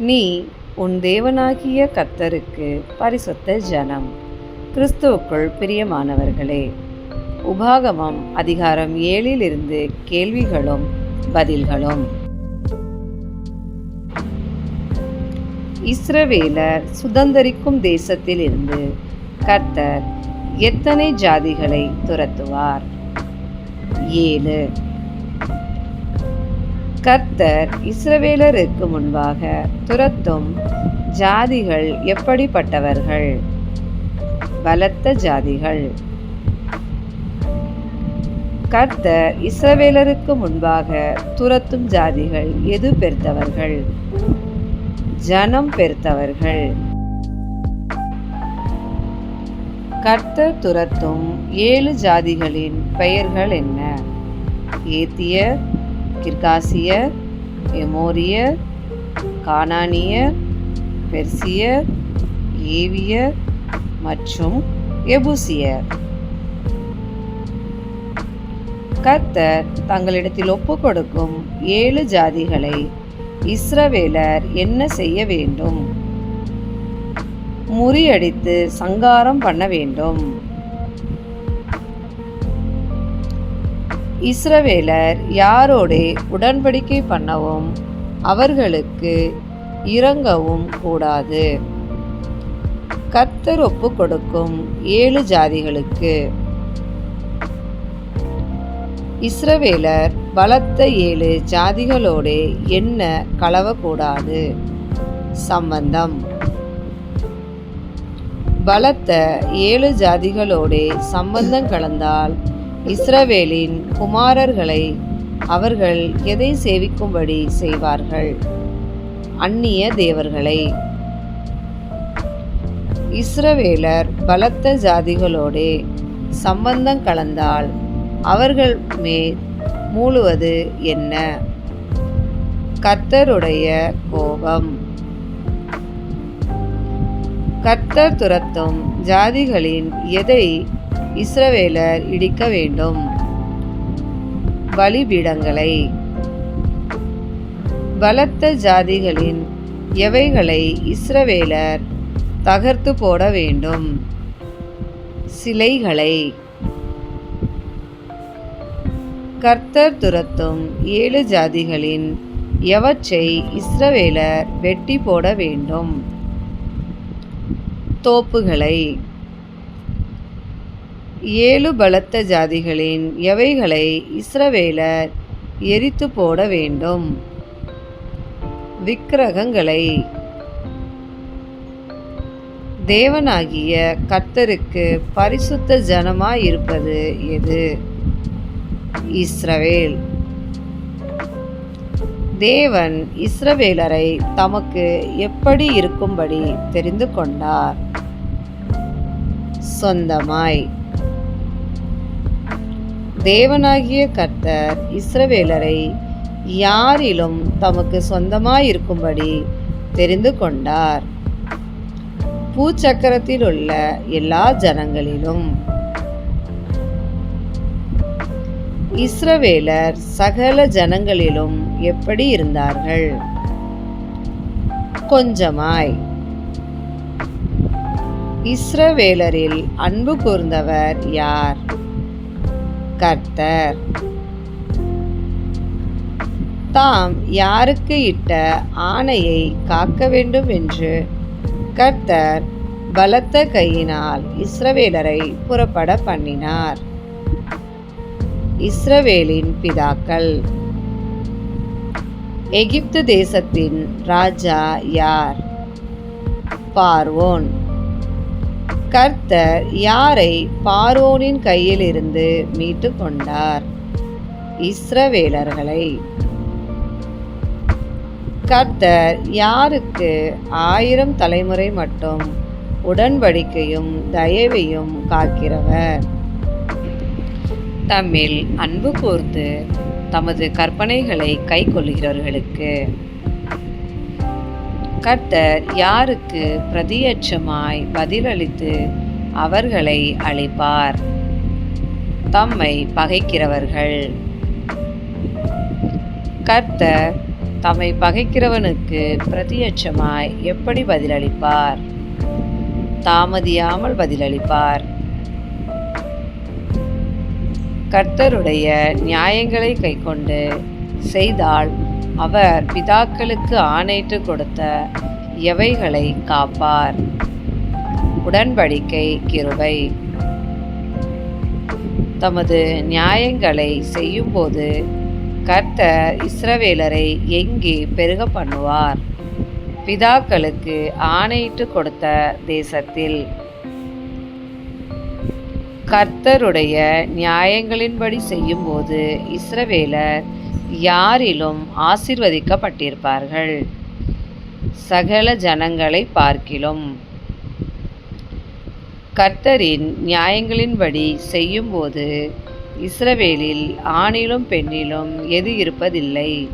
நீ உன் தேவனாகிய கர்த்தருக்கு பரிசுத்த ஜனம். கிறிஸ்துவுக்குள் பிரியமானவர்களே உபாகமம் அதிகாரம் ஏழிலிருந்து கேள்விகளும் பதில்களும். இஸ்ரவேலர் சுதந்தரிக்கும் தேசத்திலிருந்து கர்த்தர் எத்தனை ஜாதிகளை துரத்துவார்? ஏழு. கர்த்தர் இஸ்ரவேலருக்கு முன்பாக துரத்தும் ஜாதிகள் எப்படிப்பட்டவர்கள்? பலத்த ஜாதிகள். கர்த்தர் இஸ்ரவேலருக்கு முன்பாக துரத்தும் ஜாதிகள் எது பெருத்தவர்கள் ஜனம் பெருத்தவர்கள் கர்த்தர் துரத்தும் ஏழு ஜாதிகளின் பெயர்கள் என்ன? ஏத்தியர் கிர்காசியர் எமோரியர் கானானியர் பெர்சியர் ஏவியர் மற்றும் எபுசியர் கர்த்தர் தங்களிடத்தில் ஒப்பு கொடுக்கும் ஏழு ஜாதிகளை இஸ்ரவேலர் என்ன செய்ய வேண்டும்? முறியடித்து சங்காரம் பண்ண வேண்டும். இஸ்ரவேலர் யாரோடே உடன்படிக்கை பண்ணவும் அவர்களுக்கு இறங்கவும் கூடாது. கர்த்தர் ஒப்பு கொடுக்கும் ஏழு ஜாதிகளுக்கு. இஸ்ரவேலர் பலத்த ஏழு ஜாதிகளோடு என்ன கலவக்கூடாது? சம்பந்தம். பலத்த ஏழு ஜாதிகளோடு சம்பந்தம் கலந்தால் இஸ்ரவேலின் குமாரர்களை அவர்கள் எதை சேவிக்கும்படி செய்வார்கள்? அந்நிய தேவர்களை. இஸ்ரவேலர் பலத்த ஜாதிகளோடே சம்பந்தம் கலந்தால் அவர்கள் மேல் மூழுவது என்ன? கர்த்தருடைய கோபம். கர்த்தர் துரத்தும் ஜாதிகளின் எதை இஸ்ரவேலர் இடிக்க வேண்டும். பலிபீடங்களை. பலத்த ஜாதிகளின் எவைகளை இஸ்ரவேலர் தகர்த்து போட வேண்டும். சிலைகளை. கர்த்தர் துரத்தும் ஏழு ஜாதிகளின் எவற்றை இஸ்ரவேலர் வெட்டி போட வேண்டும். தோப்புகளை. ஏழு பலத்த ஜாதிகளின் எவைகளை இஸ்ரவேலர் எரித்து போட வேண்டும்? விக்கிரகங்களை. தேவனாகிய கர்த்தருக்கு பரிசுத்த ஜனமாயிருப்பது எது? இஸ்ரவேல். தேவன் இஸ்ரவேலரை தமக்கு எப்படி இருக்கும்படி தெரிந்து கொண்டார்? சொந்தமாய். தேவனாகிய கர்த்தர் இஸ்ரவேலரை யாரிலும் தமக்கு சொந்தமாயிருக்கும்படி தெரிந்து கொண்டார். பூச்சக்கரத்தில் உள்ள எல்லா ஜனங்களிலும் இஸ்ரவேலர் சகல ஜனங்களிலும் எப்படி இருந்தார்கள்? கொஞ்சமாய். இஸ்ரவேலரில் அன்பு கூர்ந்தவர் யார்? கர்த்தர். தாம் யாருக்கு இட்ட ஆணையை காக்க வேண்டும் என்று கர்த்தர் பலத்த கையினால் இஸ்ரவேலரை புறப்பட பண்ணினார். இஸ்ரவேலின் பிதாக்கள். எகிப்து தேசத்தின் ராஜா யார்? பார்வோன். கர்த்தர் யாரை பார்வோனின் கையிலிருந்து மீட்டு கொண்டார் இஸ்ரவேலர்களை. கர்த்தர் யாருக்கு ஆயிரம் தலைமுறை மட்டும் உடன்படிக்கையும் தயவையும் காக்கிறவர்? தம்மில் அன்பு கூர்ந்து தமது கற்பனைகளை கை கொள்கிறவர்களுக்கு கர்த்தர் யாருக்கு பிரதியட்சமாய் பதிலளித்து அவர்களை அழிப்பார்? தம்மை பகைக்கிறவர்கள். கர்த்தர் தம்மை பகைக்கிறவனுக்கு பிரதியட்சமாய் எப்படி பதிலளிப்பார்? தாமதியாமல் பதிலளிப்பார். கர்த்தருடைய நியாயங்களை கைக்கொண்டு செய்தால் அவர் பிதாக்களுக்கு ஆணையிட்டு கொடுத்த எவைகளை காப்பார்? உடன்படிக்கை கிருபை. தமது நியாயங்களை செய்யும்போது கர்த்தர் இஸ்ரவேலரை எங்கே பெருக பண்ணுவார்? பிதாக்களுக்கு ஆணையிட்டு கொடுத்த தேசத்தில். கர்த்தருடைய நியாயங்களின்படி செய்யும்போது இஸ்ரவேலர் யாரிலும் ஆசிர்வதிக்கப்பட்டிருப்பார்கள். சகல ஜனங்களை பார்க்கிலும். கர்த்தரின் நியாயங்களின்படி செய்யும்போது இஸ்ரவேலில் ஆணிலும் பெண்ணிலும் எது இருப்பதில்லை?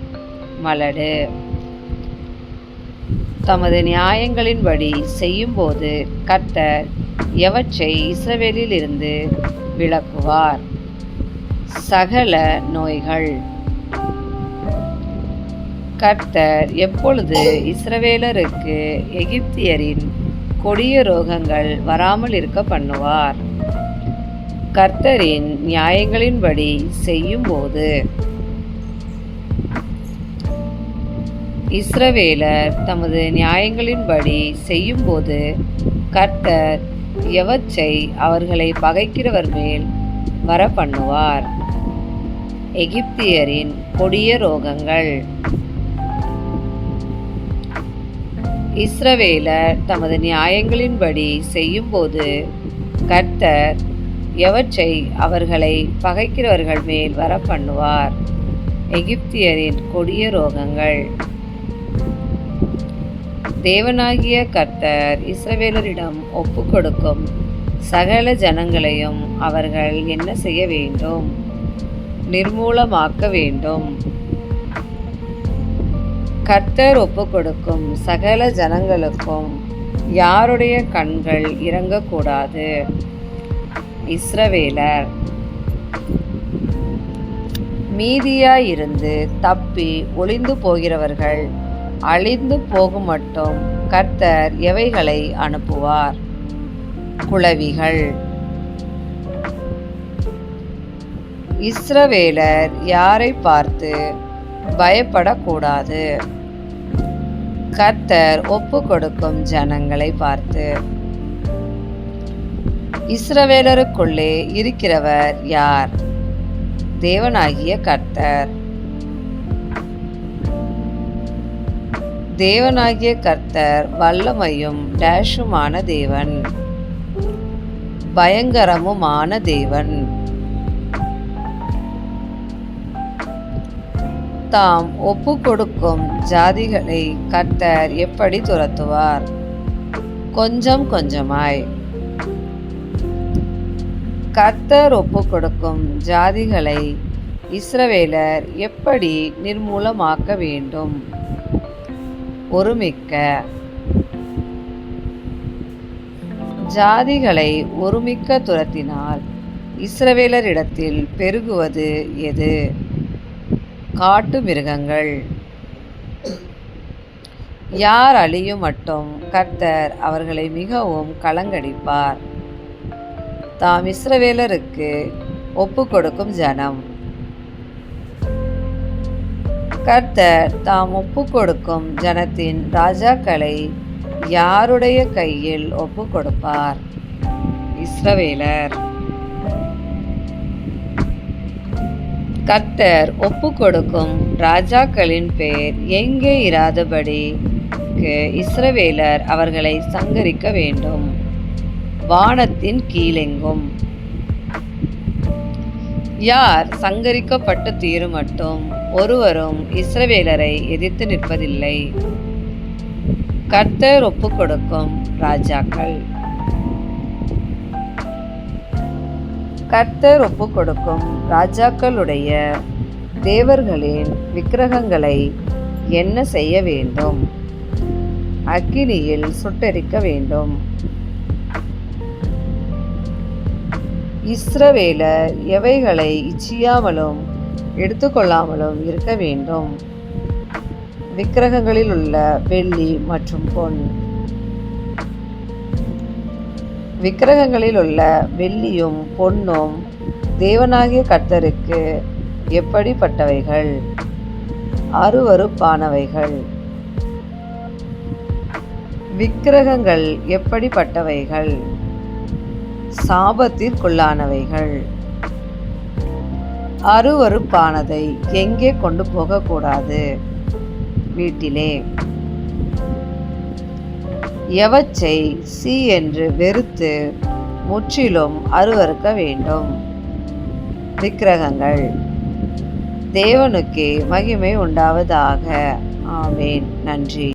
மலடு. தமது நியாயங்களின்படி செய்யும்போது கர்த்தர் எவற்றை இஸ்ரவேலில் இருந்து விளக்குவார்? சகல நோய்கள். கர்த்தர் எப்பொழுது இஸ்ரவேலருக்கு எகிப்தியரின் கொடிய ரோகங்கள் வராமல் இருக்க பண்ணுவார்? கர்த்தரின் நியாயங்களின்படி செய்யும்போது இஸ்ரவேலர் தமது நியாயங்களின்படி செய்யும்போது கர்த்தர் எவற்றை அவர்களை பகைக்கிறவர் மேல் வர பண்ணுவார். எகிப்தியரின் கொடிய ரோகங்கள். இஸ்ரவேலர் தமது நியாயங்களின்படி செய்யும்போது கர்த்தர் எவற்றை அவர்களை பகைக்கிறவர்கள் மேல் வர பண்ணுவார் எகிப்தியரின் கொடிய ரோகங்கள். தேவனாகிய கர்த்தர் இஸ்ரவேலரிடம் ஒப்பு கொடுக்கும் சகல ஜனங்களையும் அவர்கள் என்ன செய்ய வேண்டும்? நிர்மூலமாக்க வேண்டும். கர்த்தர் ஒப்பு கொடுக்கும் சகல ஜனங்களுக்கும் யாருடைய கண்கள் இறங்கக்கூடாது. இஸ்ரவேலர். மீதியாயிருந்து தப்பி ஒளிந்து போகிறவர்கள் அழிந்து போகும் மட்டும் கர்த்தர் எவைகளை அனுப்புவார்? குளவிகள் இஸ்ரவேலர் யாரை பார்த்து பயப்படக்கூடாது? கர்த்தர் ஒப்பு கொடுக்கும் ஜனங்களை பார்த்து. இஸ்ரவேலருக்குள்ளே இருக்கிறவர் யார்? தேவனாகிய கர்த்தர். தேவனாகிய கர்த்தர் வல்லமையும் டேஷுமான தேவன். பயங்கரமுமான தேவன். தாம் ஒப்பு கொடுக்கும் ஜாதிகளை கர்த்தர் எப்படி துரத்துவார்? கொஞ்சம் கொஞ்சமாய். கர்த்தர் ஒப்பு கொடுக்கும் ஜாதிகளை இஸ்ரவேலர் எப்படி நிர்மூலமாக்க வேண்டும்? ஒருமிக்க. ஜாதிகளை ஒருமிக்க துரத்தினால் இஸ்ரவேலரிடத்தில் பெருகுவது எது? காட்டு மிருகங்கள். யார் அழியும் மட்டும் கர்த்தர் அவர்களை மிகவும் கலங்கடிப்பார். தாம் இஸ்ரவேலருக்கு ஒப்பு கொடுக்கும் ஜனம். கர்த்தர் தாம் ஒப்பு கொடுக்கும் ஜனத்தின் ராஜாக்களை யாருடைய கையில் ஒப்பு கொடுப்பார்? இஸ்ரவேலர். கர்த்தர் ஒப்பு கொடுக்கும் ராஜாக்களின் பேர் எங்கே இராதபடிக்கு இஸ்ரவேலர் அவர்களை சங்கரிக்க வேண்டும். வானத்தின் கீழெங்கும். யார் சங்கரிக்கப்பட்டு தீரும் மட்டும் ஒருவரும் இஸ்ரவேலரை எதிர்த்து நிற்பதில்லை. கர்த்தர் ஒப்பு கொடுக்கும் ராஜாக்கள். கர்த்தர் ஒப்பு கொடுக்கும் ராஜாக்களுடைய தேவர்களின் விக்கிரகங்களை என்ன செய்ய வேண்டும்? அக்கினியில் சுட்டெரிக்க வேண்டும். இஸ்ரவேலர் எவைகளை இச்சியாமலும் எடுத்துக்கொள்ளாமலும் இருக்க வேண்டும்? விக்கிரகங்களில் உள்ள வெள்ளி மற்றும் பொன் விக்கிரகங்களில் உள்ள வெள்ளியும் பொன்னும் தேவனாகிய கர்த்தருக்கு எப்படிப்பட்டவைகள்? அருவருப்பானவைகள். விக்கிரகங்கள் எப்படிப்பட்டவைகள்? சாபத்திற்குள்ளானவைகள். அருவருப்பானதை எங்கே கொண்டு போகக்கூடாது? வீட்டிலே. எவற்றை சி என்று வெறுத்து முற்றிலும் அருவருக்க வேண்டும்? விக்கிரகங்கள். தேவனுக்கே மகிமை உண்டாவதாக. ஆமேன். நன்றி.